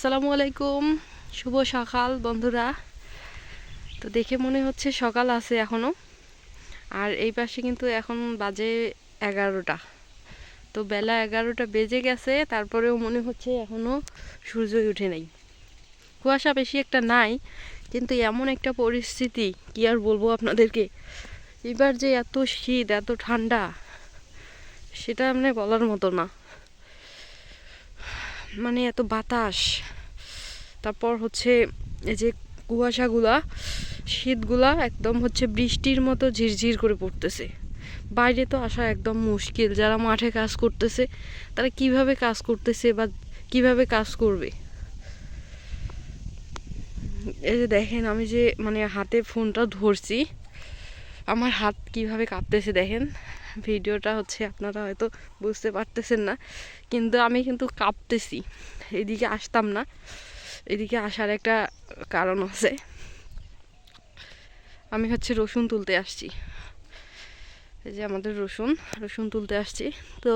আসসালামু আলাইকুম। শুভ সকাল বন্ধুরা। তো দেখে মনে হচ্ছে সকাল আছে এখনও। আর এই পাশে কিন্তু এখন বাজে এগারোটা। তো বেলা এগারোটা বেজে গেছে, তারপরেও মনে হচ্ছে এখনও সূর্যই উঠে নাই। কুয়াশা বেশি একটা নাই, কিন্তু এমন একটা পরিস্থিতি, কি আর বলব আপনাদেরকে? এবার যে এত শীত, এত ঠান্ডা, সেটা মানে বলার মতো না। মানে এত বাতাস। তারপর হচ্ছে এই যে কুয়াশাগুলা, শীতগুলা একদম হচ্ছে বৃষ্টির মতো ঝিরঝির করে পড়তেছে। বাইরে তো আসা একদম মুশকিল। যারা মাঠে কাজ করতেছে, তারা কীভাবে কাজ করতেছে বা কীভাবে কাজ করবে? এই যে দেখেন, আমি যে মানে হাতে ফোনটা ধরছি, আমার হাত কীভাবে কাঁপতেছে দেখেন। ভিডিওটা হচ্ছে আপনারা হয়তো বুঝতে পারতেছেন না, কিন্তু আমি কিন্তু কাঁপতেছি। এদিকে আসতাম না, এদিকে আসার একটা কারণ আছে। আমি হচ্ছে রসুন তুলতে আসছি। এই যে আমাদের রসুন রসুন তুলতে আসছি। তো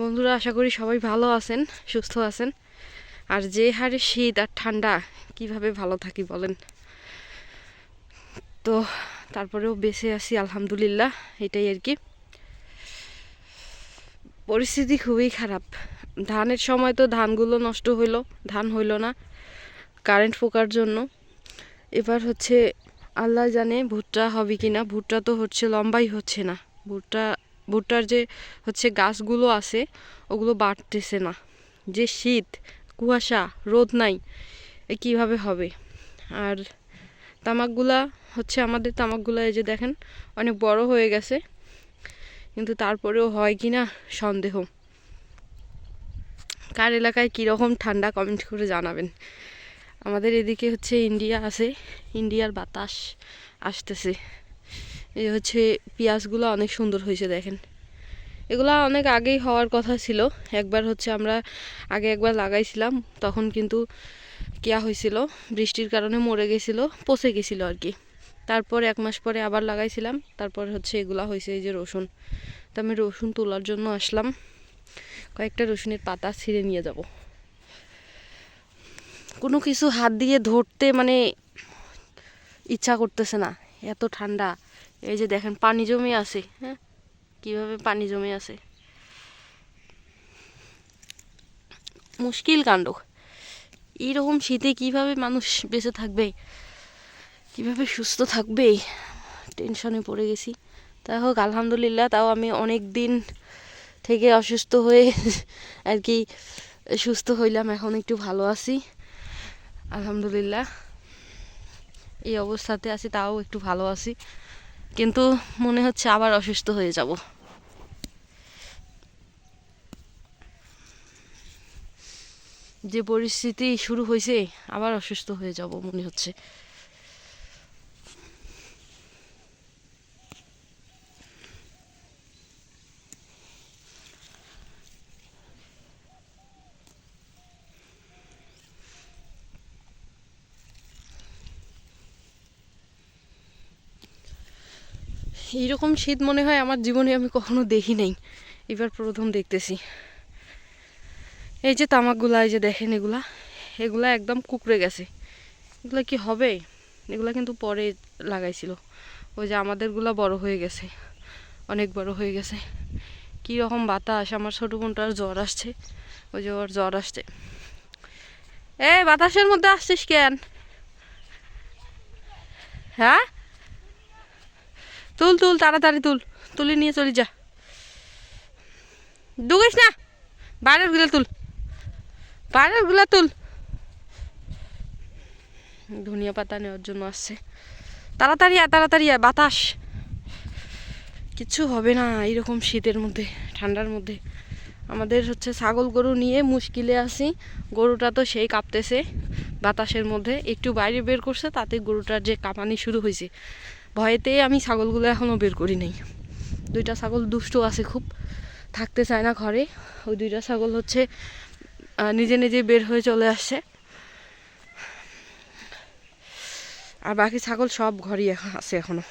বন্ধুরা, আশা করি সবাই ভালো আছেন, সুস্থ আছেন। আর যে হারে শীত আর ঠান্ডা, কীভাবে ভালো থাকি বলেন? তো তারপরেও বেঁচে আছি, আলহামদুলিল্লাহ, এটাই আর কি। পরিস্থিতি খুবই খারাপ। ধানের সময় তো ধানগুলো নষ্ট হইল, ধান হইল না কারেন্ট ফোকার জন্য। এবার হচ্ছে আল্লাহ জানে ভুট্টা হবে কি না ভুট্টা তো হচ্ছে লম্বাই হচ্ছে না। ভুট্টা, ভুট্টার যে হচ্ছে গাছগুলো আছে, ওগুলো বাড়তেছে না। যে শীত, কুয়াশা, রোদ নাই, এ কীভাবে হবে? আর তামাকগুলা হচ্ছে আমাদের তামাকগুলা এই যে দেখেন, অনেক বড় হয়ে গেছে। কিন্তু তারপরেও হয় কি না সন্দেহ। কার এলাকায় কীরকম ঠান্ডা কমেন্ট করে জানাবেন। আমাদের এদিকে হচ্ছে ইন্ডিয়া আছে, ইন্ডিয়ার বাতাস আসতেছে। এই হচ্ছে পেঁয়াজগুলো অনেক সুন্দর হয়েছে দেখেন। এগুলা অনেক আগেই হওয়ার কথা ছিল। একবার হচ্ছে আমরা আগে একবার লাগাইছিলাম, তখন কিন্তু কেয়া হয়েছিল বৃষ্টির কারণে মরে গেছিল, পচে গেছিল আর কি। তারপর এক মাস পরে আবার লাগাইছিলাম, তারপর হচ্ছে এগুলা হয়েছে এই যে রসুন। তো আমি রসুন তোলার জন্য আসলাম, কয়েকটা রসুনের পাতা ছিঁড়ে নিয়ে যাব। কোনো কিছু হাত দিয়ে ধরতে মানে ইচ্ছা করতেছে না, এত ঠান্ডা। এই যে দেখেন, পানি জমে আছে হ্যাঁ? কীভাবে পানি জমে আছে? মুশকিল কাণ্ড। এইরকম শীতে কীভাবে মানুষ বেঁচে থাকবে? কীভাবে সুস্থ থাকবে? টেনশনে পড়ে গেছি। তাই হোক, আলহামদুলিল্লাহ, তাও আমি অনেক দিন থেকে অসুস্থ হয়ে আর কি সুস্থ হইলাম, এখন একটু ভালো আছি। আলহামদুলিল্লাহ, এই অবস্থাতে আছি, তাও একটু ভালো আছি। কিন্তু মনে হচ্ছে আবার অসুস্থ হয়ে যাব। যে পরিস্থিতি শুরু হয়েছে, আবার অসুস্থ হয়ে যাব মনে হচ্ছে। এইরকম শীত মনে হয় আমার জীবনে আমি কখনো দেখি নাই। এবার প্রথম দেখতেছি। এই যে তামাকগুলা, এই যে দেখেন এগুলা এগুলা একদম কুকড়ে গেছে। এগুলা কি হবে? এগুলা কিন্তু পরে লাগাইছিল। ওই যে আমাদেরগুলা বড় হয়ে গেছে, অনেক বড় হয়ে গেছে। কি রকম বাতাস, আমার ছোট বোনটার জ্বর আসছে। ওই যে ওর জ্বর আসছে। এ, বাতাসের মধ্যে আসছিস কেন? হ্যাঁ? তুল তুল, তাড়াতাড়ি তুল। তুলে নিয়ে চলে যা। ডুবিস না, বাইরেরগুলা তুল। বাইরেরগুলা তুল। ধনিয়া পাতা নেওয়ার জন্য আসছে। তাড়াতাড়ি আয় তাড়াতাড়ি আয়, বাতাস। কিচ্ছু হবে না এইরকম শীতের মধ্যে, ঠান্ডার মধ্যে। আমাদের হচ্ছে ছাগল গরু নিয়ে মুশকিলে আছি। গরুটা তো সেই কাঁপতেছে বাতাসের মধ্যে। একটু বাইরে বের করছে, তাতে গরুটার যে কাঁপানি শুরু হয়েছে। ভয়েতে আমি ছাগলগুলো এখনও বের করি নাই। দুইটা ছাগল দুষ্ট আছে খুব। থাকতে চায় না ঘরে। ওই দুইটা ছাগল হচ্ছে নিজে নিজে বের হয়ে চলে আসছে আর বাকি ছাগল সব ঘরই এখন আছে এখনও।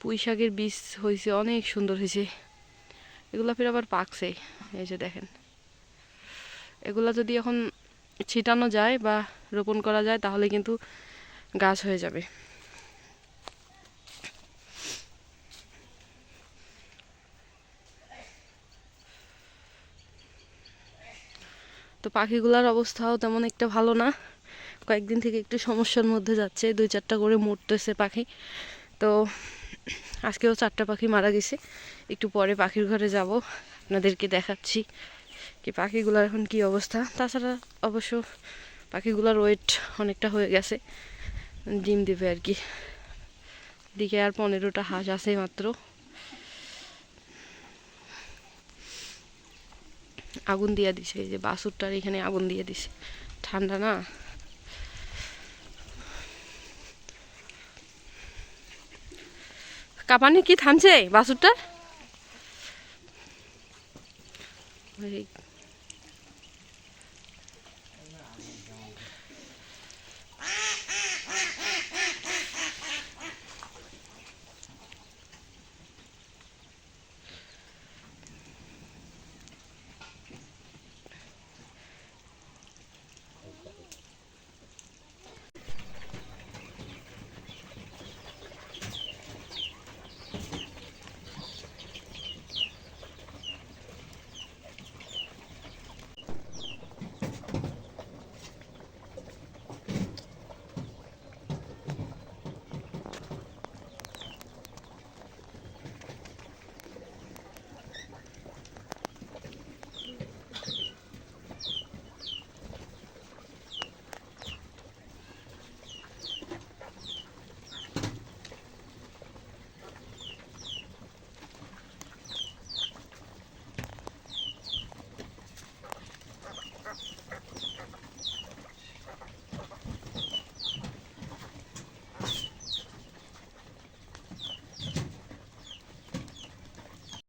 পুঁই শাকের বীজ হয়েছে অনেক সুন্দর হয়েছে এগুলো ফের আবার পাকছে, এই যে দেখেন। এগুলো যদি এখন ছিটানো যায় বা রোপণ করা যায়, তাহলে কিন্তু গাছ হয়ে যাবে। তো পাখিগুলোর অবস্থাও তেমন একটা ভালো না। কয়েকদিন থেকে একটু সমস্যার মধ্যে যাচ্ছে, দুই চারটা করে মরতেছে পাখি। তো আজকেও চারটা পাখি মারা গেছে। একটু পরে পাখির ঘরে যাব, আপনাদেরকে দেখাচ্ছি কি পাখিগুলোর এখন কি অবস্থা। তাছাড়া অবশ্য পাখিগুলোর ওয়েট অনেকটা হয়ে গেছে। ডিম দেবে আর কি। দিকে আর পনেরোটা হাঁস আছে মাত্র। আগুন দিয়ে দিছে, এই যে বাসুরটার এখানে আগুন দিয়ে দিছে। ঠান্ডা না? কাঁপানি কি থামছে বাসুরটার?